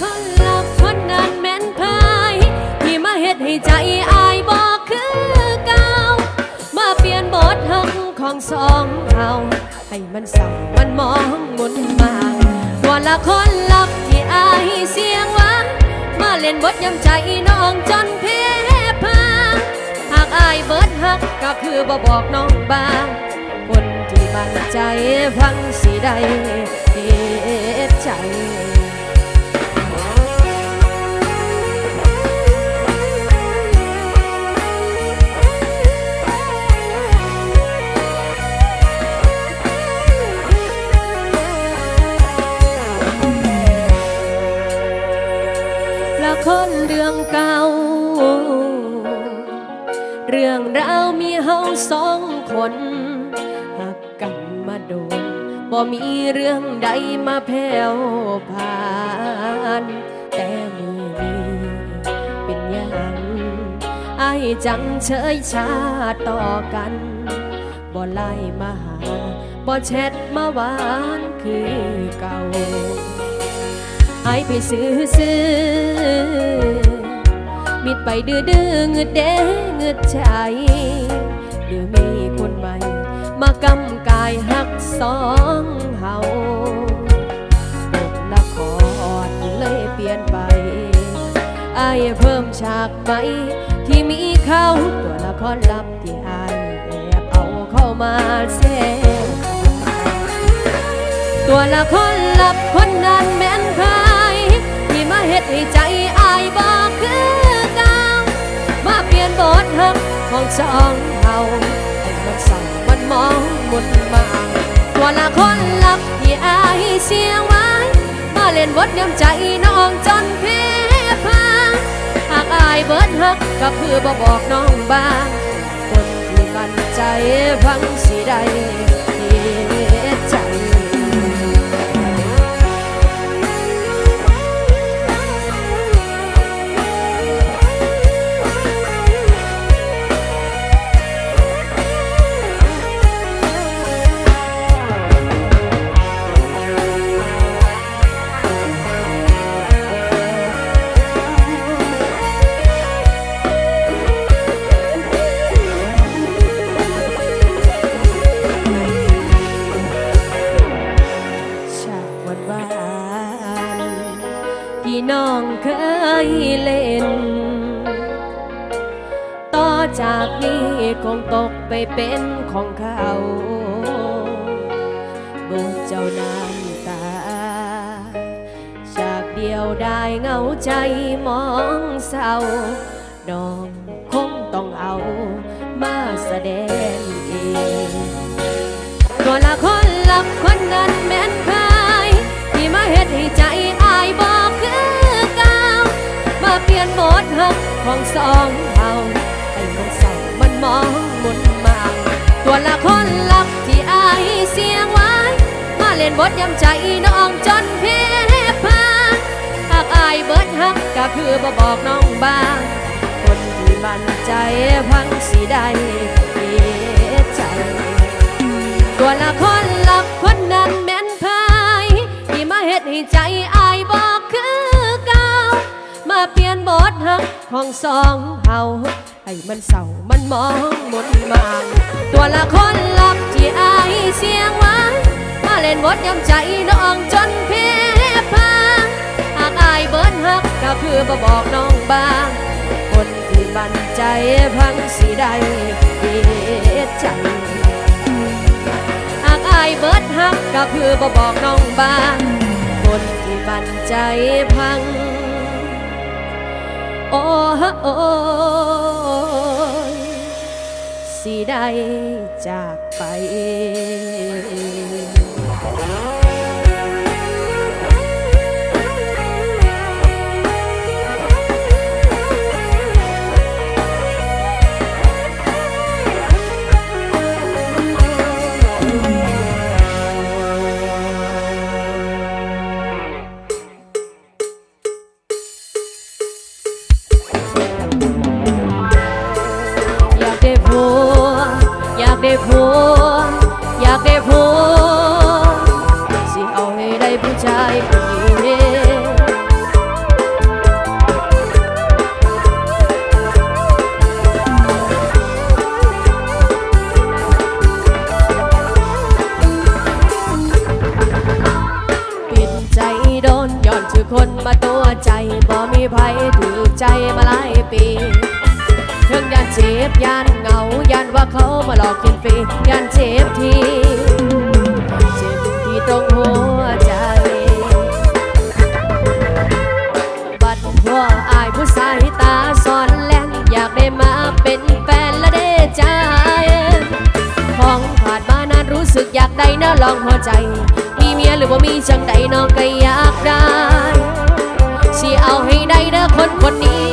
คนลับคนนั้นแม่นพายที่มาเฮ็ดให้ใจอายบอกคือเก่ามาเปลี่ยนบทหักของสองเฮาให้มันเศร้ามันมองหมุนมาตัวละคนลับที่อายเสียงหวานมาเล่นบทยำใจน้องจนเพพาหากอายเบิดหักก็คือบ่บอกน้องบ้างคนที่มั่นใจฟังสิได้เหตใจ รเรื่องเก่า เรื่องราวมีเฮาสองคนหักกันมาโดนบ่มีเรื่องใดมาแผ่วผ่าน แต่มือนี้เป็นยังไอ้จังเฉยชาต่อกันบ่ไล่มาหาบ่แชทมาหวานคือเก่าหายไปซื้อซื้อ มิดไปดื้อดื้อเงืดเด้เงืดใจหรือมีคนใหม่ มากำกายหักสองเฮาบทละครเลยเปลี่ยนไปไอายเพิ่มฉากใหม่ที่มีเขาตัวละครลับที่อแอบเอาเข้ามาแทรกตัวละครลับคนนั้นแม่นใครที่มาเฮ็ดให้ใจอายบอก ยนบทหักของสองเฮาให้มันเศร้ามันมองหมดมาตัวละคนลับที่อายเสียงไว้ มาเล่นบทย้ำใจน้องจนเพพาหากอายเบิดหักก็คือบ่บอกน้องบ้างคนที่มันใจฟังสิได้ ของเขาบุญเจ้าน้ำตา ฉากเดียวได้เหงาใจมองเศร้าน้องคงต้องเอามาแสดงเองตัวละคนลับคนนั้นแม่นใครที่มาเฮ็ดให้ใจอายบอกคือเก่ามาเปลี่ยนบทหักของสองเฮาให้มันเศร้ามันมอง ตัวละคนลับที่อายเสียงไว้ มาเล่นบทย้ำใจน้องจนเพพาหากอายเบิดหักก็คือบ่บอกน้องบ้าง คนที่มั่นใจพังสีได้เหตุใจตัวละครลับคนนั้นแม่นพายที่มาเฮ็ดให้ใจอายบอกคือเก่ามาเปลี่ยนบทหักของสองเฮา มันเศร้ามันมองมนมางตัวละครลับที่อายเสียงไว้มาเล่นบทยำใจน้องจนเพลพาหากอายเบิดหักก็คือบ่บอกน้องบ้างคนที่มั่นใจพังสีได้เหตุใจหากอายเบิดหักก็คือบ่บอกน้องบ้าง คนที่บันใจพัง โอ้ฮะโอ้ยสิได้จากไป ไผถือใจมาหลายปีถึงยานเจ็บยานเหงายานว่าเขามาหลอกกินฟรียานเจ็บทีเจ็บที่ตรงหัวใจบัดพ่ออายผู้สายตาสอนแล่นอยากได้มาเป็นแฟนและได้ใจของผ่านมานานรู้สึกอยากได้นะลองหัวใจ มีเมียหรือว่ามีจังใดน้องก็อยากได้ สิเอาให้ได้เด้อคนคนนี้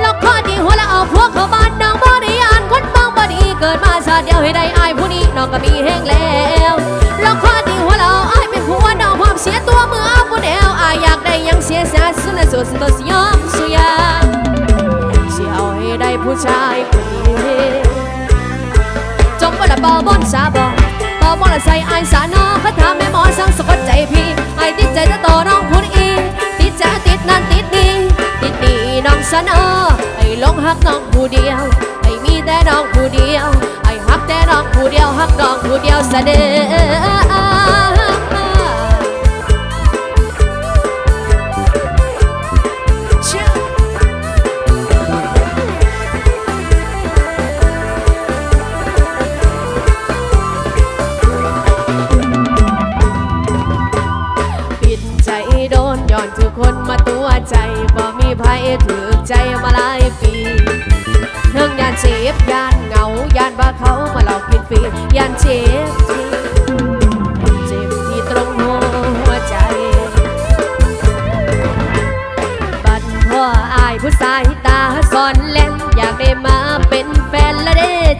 แล้วข้อดีหัวละเอาพวกเขาบ้านน้องบ่ได้อ่านคนบางบ่ดีเกิดมาชาติเดียวให้ได้อายผู้นี้น้องก็มีแห้งแล้วแล้วข้อดีหัวละเอาอายเป็นผัวน้องพร้อมเสียตัวเมื่อเอาผู้เดียวอายอยากได้ยังเสียสาสุดสุดสุดสยอมสุยาสิเอาให้ได้ผู้ชายคนนี้จงบ่ละบ่บนสาบอบ่บ่ละใส่อายสาน น้ออไอ้หลงหักน้องผู้เดียว ไอ้มีแต่น้องผู้เดียว ไอ้หักแต่น้องผู้เดียวหักน้องผู้เดียวเสะเด็จ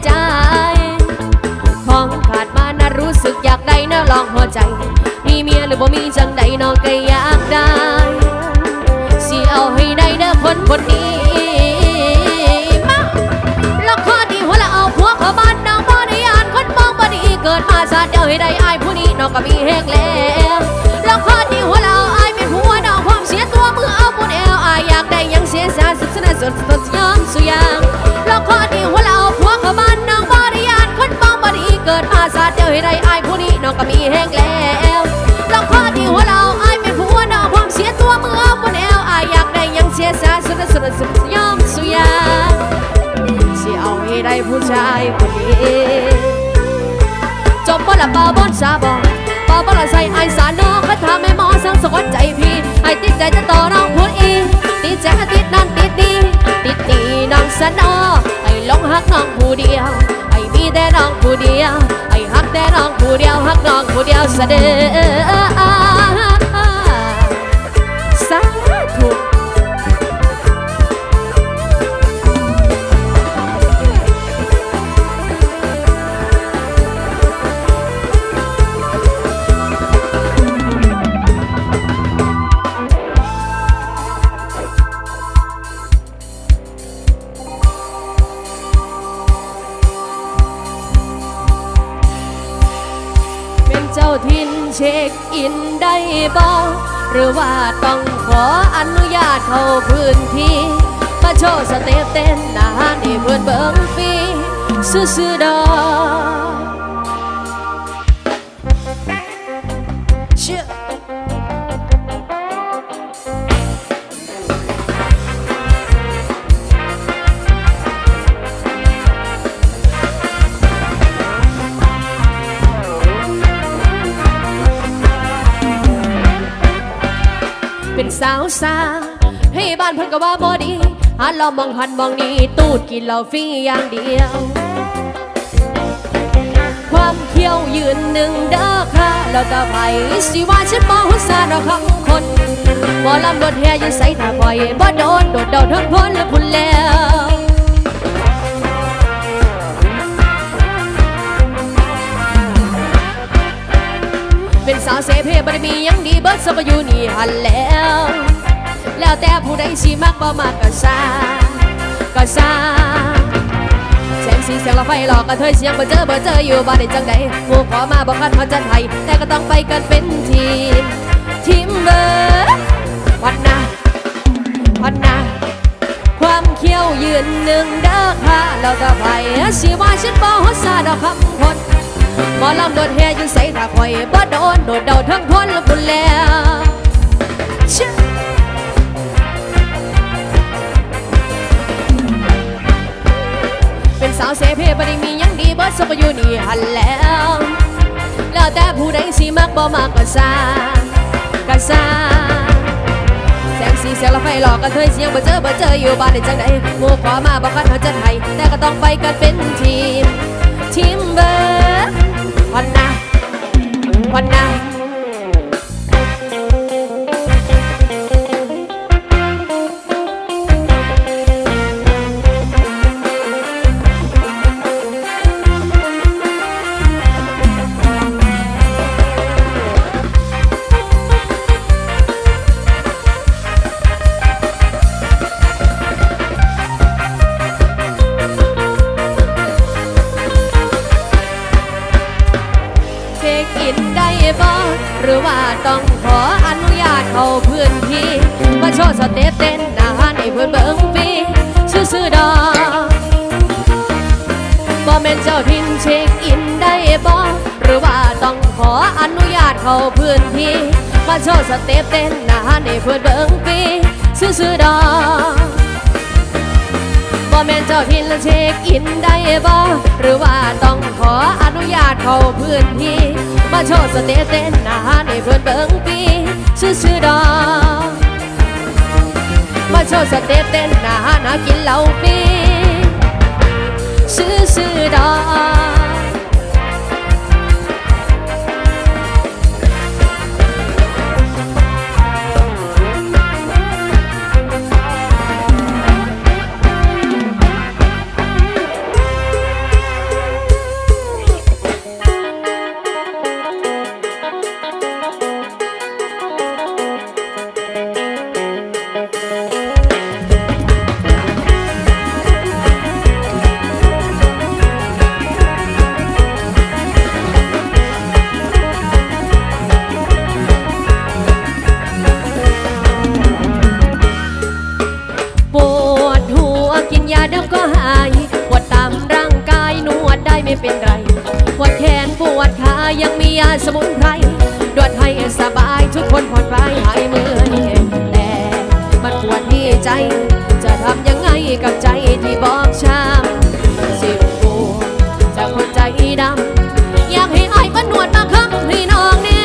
ใจ ของขาดมานะรู้สึกอยากได้นะลองหัวใจ มีเมียหรือบ่มีจังใดน้องก็อยากได้สิเอาให้ได้เด้อคนคนนี้มาแล้วข้อดีหัวละเอาผัวข้าบ้านน้องบ่ได้อ่านคนมองบ่ดีเกิดมาชาติเดียวให้ได้อายผู้นี้น้องก็มีแหงแล้วแล้วข้อดีหัวละเอาอายเป็นผัวน้องพร้อมเสียตัวมือเอาบุญแอวอายอยากได้ยังเสียสาสุดสนะสุดสุดยอมสุยาง เดียวให้ได้อายผู้นี้น้องก็มีแหงแล้วแล้วข้อดีหัวเราอายเป็นผัวน้องพร้อมเสียตัวเมื่อวันแอวอายอยากได้ยังเสียสาสุดสุดสุดยอมสุยาเสียเอาให้ได้ผู้ชายคนนี้จบบ่ละบ่บนสาบอบ่บ่ละใส่ไอายสารน้องก็ทำ องผู้เดอ เช็คอินได้บ่หรือว่าต้องขออนุญาตเข้าพื้นที่มาโชว์สเต็ปเต้นหนาให้เพื่อนเบิ่งฟรีซื่อๆดอก เป็นสาวสาให้บ้านเพิ่นก็ว่าบ่ดีหาเรามองหันมองนี้ตูดกินเหล้าฟรีอย่างเดียว ความเขี้ยวยืนหนึ่งเด้อค่ะแล้วตะไปสิว่าฉันบ่หัวซาดอกคำคนหมอลำรถแห่ยังใส่ถ้าคอยบ่โดนโดดเดาทั้งพ้นและพุ่นแล้ว เป็นสาวเสเพบ่ไดมียังดีเบิดสมอยู่นี่หันแล้ว แล้วแต่ผู้ใดสิมักบ่มักก็ซาก็ซาแสงสีเสียงเราไฟหลอกกระเทยเสียงบ่เจอบ่เจออยู่บ่ได้จังใดหมู่ขอมาบ่คันเขาจัดให้แต่ก็ต้องไปกันเป็นทีม ทีมเบอร์วันนะวันนะความเขี้ยวยืนหนึ่งเด้อค่ะเราจะไปสิว่าฉันบ่หัวซาดอกคำคน หมอลำโดดเฮยยู่ใส่ตาคอยบ่โดนโดดเดาทั้งพลบุญแล้วเป็นสาวเสเพบริมียังดีเบิดสมอยู่นี่หันแล้ว แล้วแต่ผู้ใดสีมากบ่มากก็ซากก็ซาแสงสีเสียละไฟหลอกกันเทยเสียงบ่เจอบ่เจออยู่บ้านได้จังไดหมู่ขอมาบ่คัดเขาจะดให้แต่ก็ต้องไปกันเป็นทีมทีมเบอร์ วันนะวันนะ โชว์สเต็ปเต้นหน้าในเพื่อนเบิ่งฟรีซื่อๆดอกบ่แม่นเจ้าทินและเช็คอินได้บ่หรือว่าต้องขออนุญาตเข้าพื้นที่มาโชว์สเตจเต้นหน้าในเพื่อนเบิ่งปีซื่อๆดอกมาโชว์สเตจเต้นหน้าหนากินเหล้าฟรีซื่อๆดอก ยังมียาสมุนไพรนวดให้สบายทุกคนผ่อนคลายหายเมื่อยแต่มันปวดที่ใจ จะทำยังไงกับใจที่บอบช้ำสิบปวดจากคนใจดำอยากให้อ้ายมันนวดมาครับให้น้องแน่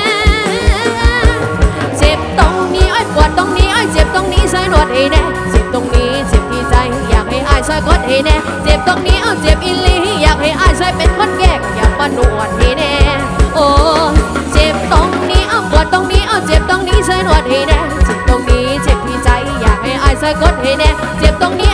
เจ็บตรงนี้อ้อยปวดตรงนี้อ้อยเจ็บตรงนี้ใช่วยนวดให้แน่เจ็บตรงนี้เจ็บที่ใจ อยากให้อ้ายช่วยกดให้แน่เจ็บตรงนี้เอาเจ็บอีลีอยากให้อ้ายช่วยเป็นคนแก้ก็อยากมานวดให้แน่ โอ้เจ็บตรงนี้เอาปวดตรงนี้เอาเจ็บตรงนี้ช่วยนวดให้แน่เจ็บตรงนี้เจ็บที่ใจอยากให้อายช่วยกดให้แน่เจ็บตรงนี้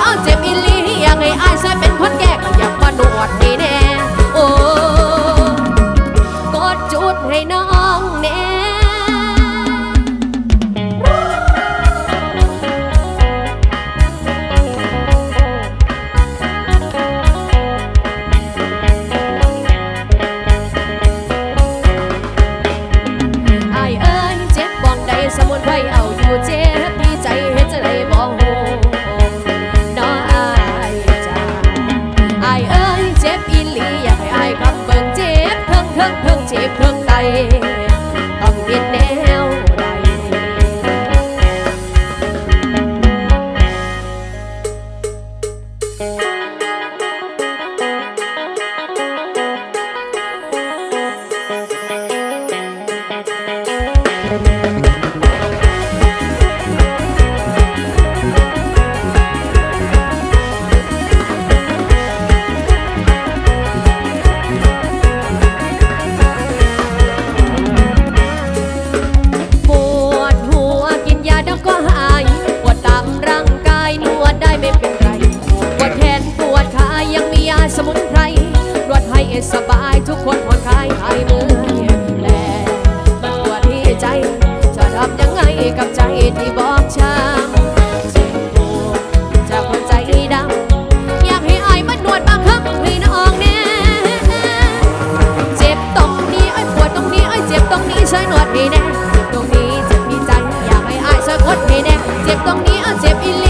เอาเจ็บอีหลี